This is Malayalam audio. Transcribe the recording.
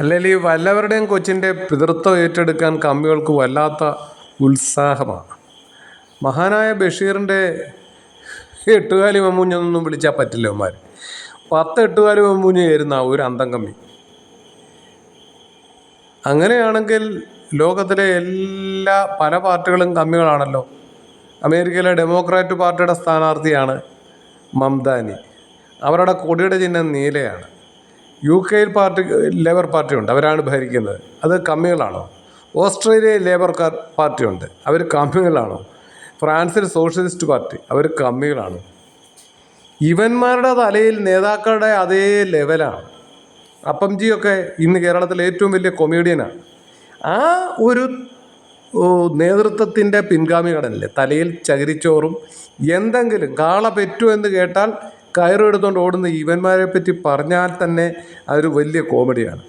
അല്ലെങ്കിൽ ഈ വല്ലവരുടെയും കൊച്ചിന്റെ പിതൃത്വം ഏറ്റെടുക്കാൻ കമ്മികൾക്ക് വല്ലാത്ത ഉത്സാഹമാണ്. മഹാനായ ബഷീറിന്റെ എട്ടുകാലി മമ്മൂഞ്ഞൊന്നും വിളിച്ചാൽ പറ്റില്ല അവന്മാർ പത്ത് എട്ടുകാലി മമ്മൂഞ്ഞായിരുന്ന ഒരു അന്തം കമ്മി. അങ്ങനെയാണെങ്കിൽ ലോകത്തിലെ എല്ലാ പല പാർട്ടികളും കമ്മികളാണല്ലോ. അമേരിക്കയിലെ ഡെമോക്രാറ്റ് പാർട്ടിയുടെ സ്ഥാനാർത്ഥിയാണ് മംദാനി. അവരുടെ കൊടിയുടെ ചിഹ്നം നീലയാണ്. യു കെയിൽ പാർട്ടി ലേബർ പാർട്ടിയുണ്ട്. അവരാണ് ഭരിക്കുന്നത്. അത് കമ്മികളാണോ ഓസ്ട്രേലിയയിൽ ലേബർ പാർട്ടിയുണ്ട്. അവർ കമ്മികളാണോ ഫ്രാൻസിൽ സോഷ്യലിസ്റ്റ് പാർട്ടി. അവർ കമ്മികളാണ് ഇവന്മാരുടെ തലയിൽ നേതാക്കളുടെ അതേ ലെവലാണ്. അപ്പംജിയൊക്കെ ഇന്ന് കേരളത്തിലെ ഏറ്റവും വലിയ കൊമേഡിയനാണ് ആ ഒരു നേതൃത്വത്തിന്റെ പിൻഗാമികളല്ലേ തലയിൽ ചകിരിച്ചോറും എന്തെങ്കിലും കാള പെറ്റു എന്ന് കേട്ടാൽ കയറെടുത്തുകൊണ്ട് ഓടുന്ന ഇവന്മാരെ പറ്റി പറഞ്ഞാൽ തന്നെ അതൊരു വലിയ കോമഡിയാണ്.